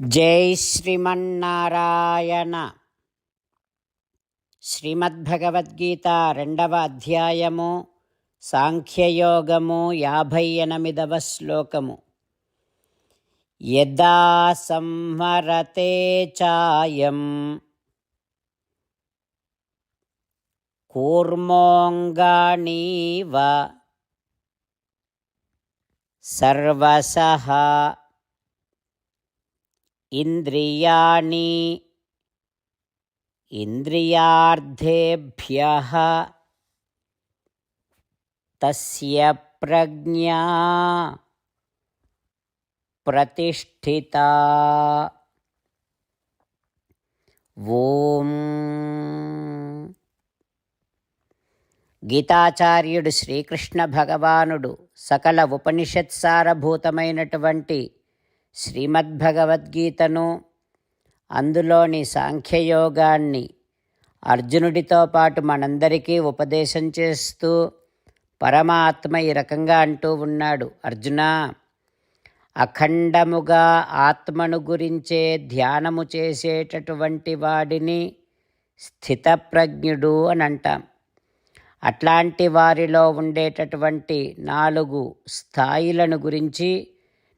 జై శ్రీమన్నారాయణ. శ్రీమద్భగవద్గీత రెండవ అధ్యాయము సాంఖ్యయోగము యాభై ఎనిమిదవ శ్లోకము. యదా సంహరతే చాయం కూర్మోంగాణీవ సర్వసః ఇంద్రియాణి ఇంద్రియార్థేభ్య తస్య ప్రజ్ఞా ప్రతిష్ఠిత. ఓం. గీతాచార్యుడు శ్రీకృష్ణ భగవానుడు సకల ఉపనిషత్సారభూతమైనటువంటి శ్రీమద్భగవద్గీతను అందులోని సాంఖ్యయోగాన్ని అర్జునుడితో పాటు మనందరికీ ఉపదేశం చేస్తూ పరమాత్మ ఈ రకంగా అంటూ ఉన్నాడు. అర్జున అఖండముగా ఆత్మను గురించే ధ్యానము చేసేటటువంటి వాడిని స్థితప్రజ్ఞుడు అని అంటాం. అట్లాంటి వారిలో ఉండేటటువంటి నాలుగు స్థాయిలను గురించి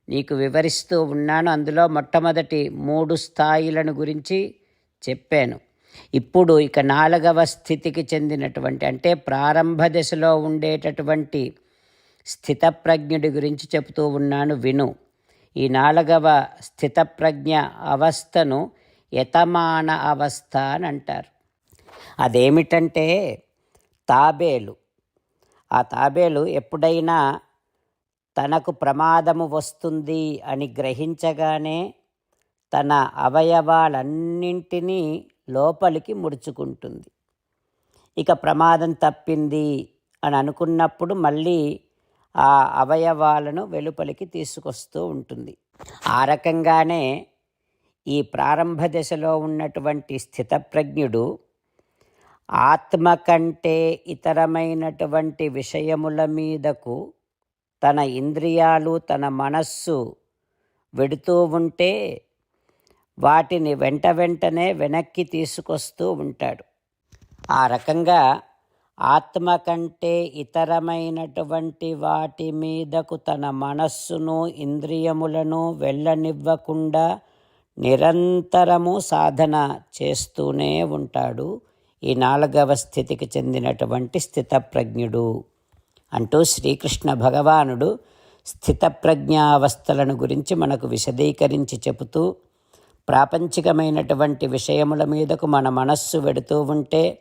నీకు వివరిస్తూ ఉన్నాను. అందులో మొట్టమొదటి మూడు స్థాయిలను గురించి చెప్పాను. ఇప్పుడు ఇక నాలుగవ స్థితికి చెందినటువంటి అంటే ప్రారంభ దశలో ఉండేటటువంటి స్థితప్రజ్ఞుడి గురించి చెబుతూ ఉన్నాను. విను. ఈ నాలుగవ స్థితప్రజ్ఞ అవస్థను యతమాన అవస్థ అని అంటారు. అదేమిటంటే తాబేలు. ఆ తాబేలు ఎప్పుడైనా తనకు ప్రమాదము వస్తుంది అని గ్రహించగానే తన అవయవాలన్నింటినీ లోపలికి ముడుచుకుంటుంది. ఇక ప్రమాదం తప్పింది అని అనుకున్నప్పుడు మళ్ళీ ఆ అవయవాలను వెలుపలికి తీసుకొస్తూ ఉంటుంది. ఆ రకంగానే ఈ ప్రారంభ దశలో ఉన్నటువంటి స్థితప్రజ్ఞుడు ఆత్మ కంటే ఇతరమైనటువంటి విషయముల మీదకు తన ఇంద్రియాలు తన మనస్సు వెడుతూ ఉంటే వాటిని వెంట వెంటనే వెనక్కి తీసుకొస్తూ ఉంటాడు. ఆ రకంగా ఆత్మ కంటే ఇతరమైనటువంటి వాటి మీదకు తన మనస్సును ఇంద్రియములను వెళ్ళనివ్వకుండా నిరంతరము సాధన చేస్తూనే ఉంటాడు ఈ నాలుగవ స్థితికి చెందినటువంటి స్థితప్రజ్ఞుడు. అంటూ శ్రీకృష్ణ భగవానుడు స్థితప్రజ్ఞావస్థలను గురించి మనకు విశదీకరించి చెబుతూ ప్రాపంచికమైనటువంటి విషయముల మీదకు మన మనస్సు వెడుతూ ఉంటే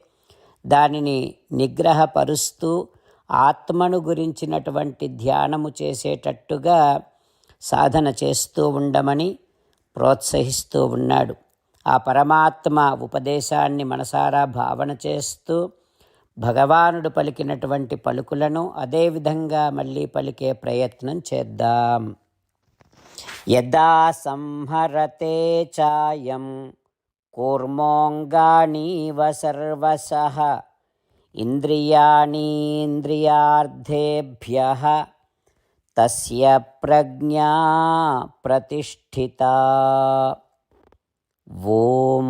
దానిని నిగ్రహపరుస్తూ ఆత్మను గురించినటువంటి ధ్యానము చేసేటట్టుగా సాధన చేస్తూ ఉండమని ప్రోత్సహిస్తూ ఉన్నాడు. ఆ పరమాత్మ ఉపదేశాన్ని మనసారా భావన చేస్తూ భగవానుడు పలికినటువంటి పలుకులను అదేవిధంగా మళ్ళీ పలికే ప్రయత్నం చేద్దాం. యదా సంహరతే చాయం కూర్మోంగాణీవ సర్వస ఇంద్రియాణీంద్రియార్థేభ్య తస్య ప్రజ్ఞా ప్రతిష్ఠిత. ఓం.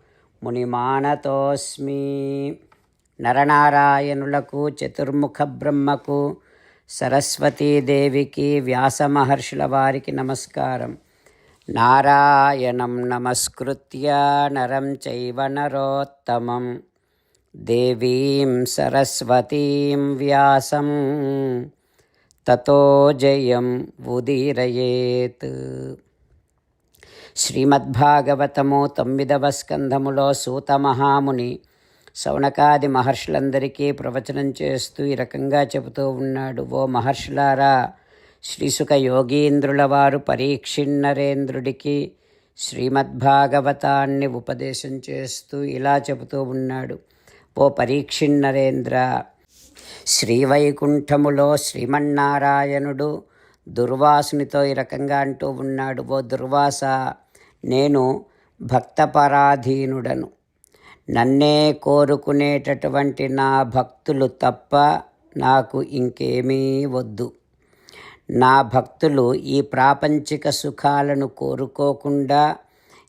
మునిమానతోస్మి. నరనారాయణులకు చతుర్ముఖ బ్రహ్మకు సరస్వతీదేవికి వ్యాస మహర్షుల వారికి నమస్కారం. నారాయణం నమస్కృత్య నరం చైవ నరోత్తమం. దేవీం సరస్వతీం వ్యాసం. తతో జయం ఉదీరయేత్. శ్రీమద్భాగవతము తొమ్మిదవ స్కంధములో సూత మహాముని శౌనకాది మహర్షులందరికీ ప్రవచనం చేస్తూ ఈ రకంగా చెబుతూ ఉన్నాడు. ఓ మహర్షులారా శ్రీసుక యోగీంద్రుల వారు పరీక్షిన్నరేంద్రుడికి శ్రీమద్భాగవతాన్ని ఉపదేశం చేస్తూ ఇలా చెబుతూ ఉన్నాడు. ఓ పరీక్షిన్నరేంద్ర శ్రీవైకుంఠములో శ్రీమన్నారాయణుడు దుర్వాసునితో ఈ రకంగా అంటూ ఉన్నాడు ఓ దుర్వాస నేను భక్తపరాధీనుడను. నన్నే కోరుకునేటటువంటి నా భక్తులు తప్ప నాకు ఇంకేమీ వద్దు. నా భక్తులు ఈ ప్రాపంచిక సుఖాలను కోరుకోకుండా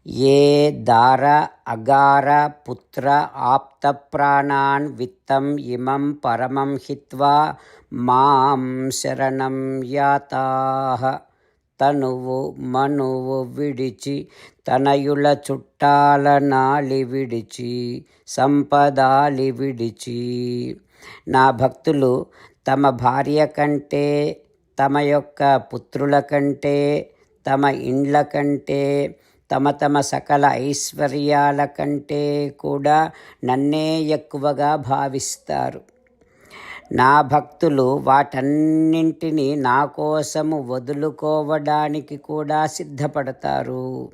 ఏ దార అగార పుత్ర ఆప్తప్రాణాన్ విత్తం ఇమం పరమం హిత్వా మాం శరణం యాతాహ తనువు మనువు విడిచి తనయుల చుట్టాల నాలి విడిచి సంపదాలి విడిచి. నా భక్తులు తమ భార్య కంటే తమ యొక్క పుత్రుల కంటే తమ ఇండ్ల కంటే తమ తమ సకల ఐశ్వర్యాల కంటే కూడా నన్నే ఎక్కువగా భావిస్తారు. నా భక్తులు వాటన్నింటినీ నా కోసము వదులుకోవడానికి కూడా సిద్ధపడతారు.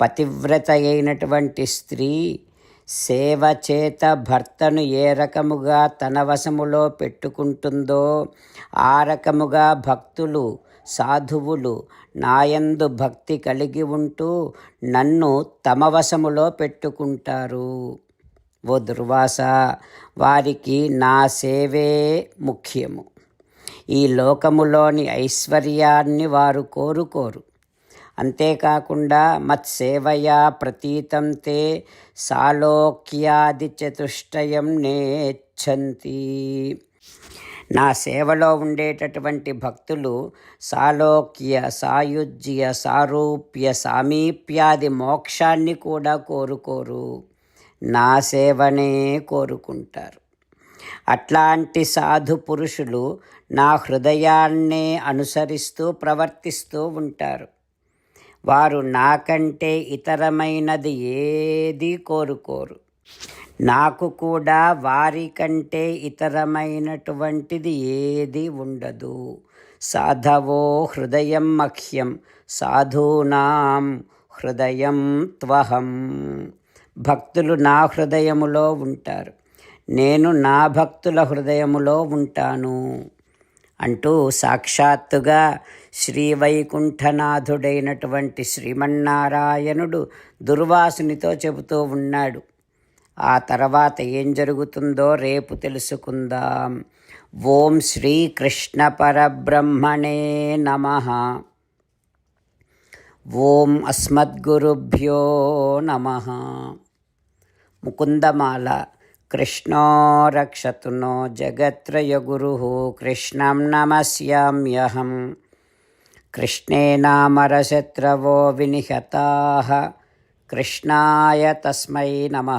పతివ్రత అయినటువంటి స్త్రీ సేవ చేత భర్తను ఏ రకముగా తన వశములో పెట్టుకుంటుందో ఆ రకముగా భక్తులు సాధువులు నాయందు భక్తి కలిగి ఉంటూ నన్ను తమ వశములో పెట్టుకుంటారు. ఓ దుర్వాస వారికి నా సేవే ముఖ్యము. ఈ లోకములోని ఐశ్వర్యాన్ని వారు కోరుకోరు. అంతేకాకుండా మత్సేవయా ప్రతీతం తే సాలోక్యాది చతుష్టయం నేచ్చంతి నా సేవలో ఉండేటటువంటి భక్తులు సాలోక్య సాయుజ్య సారూప్య సామీప్యాది మోక్షాన్ని కూడా కోరుకోరు. నా సేవనే కోరుకుంటారు. అట్లాంటి సాధు పురుషులు నా హృదయాన్నే అనుసరిస్తూ ప్రవర్తిస్తూ ఉంటారు. వారు నాకంటే ఇతరమైనది ఏది కోరుకోరు. నాకు కూడా వారికంటే ఇతరమైనటువంటిది ఏది ఉండదు. సాధవో హృదయం మహ్యం సాధూనాం హృదయం త్వహం. భక్తులు నా హృదయములో ఉంటారు. నేను నా భక్తుల హృదయములో ఉంటాను అంటూ సాక్షాత్తుగా శ్రీవైకుంఠనాథుడైనటువంటి శ్రీమన్నారాయణుడు దుర్వాసునితో చెబుతూ ఉన్నాడు. ఆ తర్వాత ఏం జరుగుతుందో రేపు తెలుసుకుందాం. ఓం శ్రీకృష్ణ పరబ్రహ్మణే నమ. ఓం అస్మద్గురుభ్యో నమ. ముకుందమాల. కృష్ణో రక్షతునో జగత్రయగురు కృష్ణం నమస్యామ్యహం. కృష్ణే నామరశత్రవో వినిహతా. కృష్ణాయ తస్మై నమ.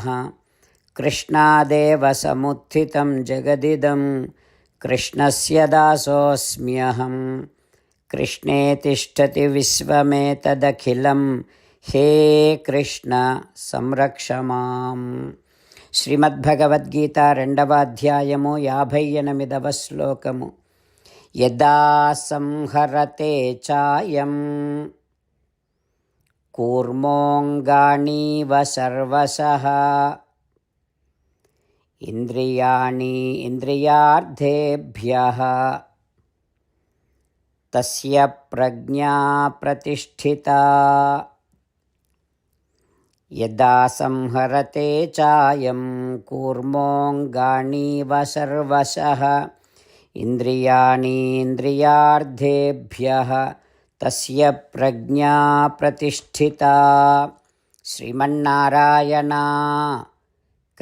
కృష్ణాదేవ సముత్థితం జగదిదం కృష్ణస్య దాసోऽస్మ్యహం కృష్ణే తిష్టతి విశ్వమేతదఖిలం హే కృష్ణ సంరక్ష మాం శ్రీమద్భగవద్గీత రెండవ అధ్యాయము యాభై ఎనిమిదవ శ్లోకము యదా సంహరతే చాయం కూర్మోంగాణీవ సర్వశः ఇంద్రియాణి ఇంద్రియార్థేభ్యः తస్య ప్రజ్ఞా ప్రతిష్ఠితా యదా సంహరతే చాయం కూర్మోంగాణీవ సర్వశः ఇంద్రియాణీంద్రియార్థేభ్యः తస్య ప్రజ్ఞా ప్రతిష్ఠితా శ్రీమన్నారాయణ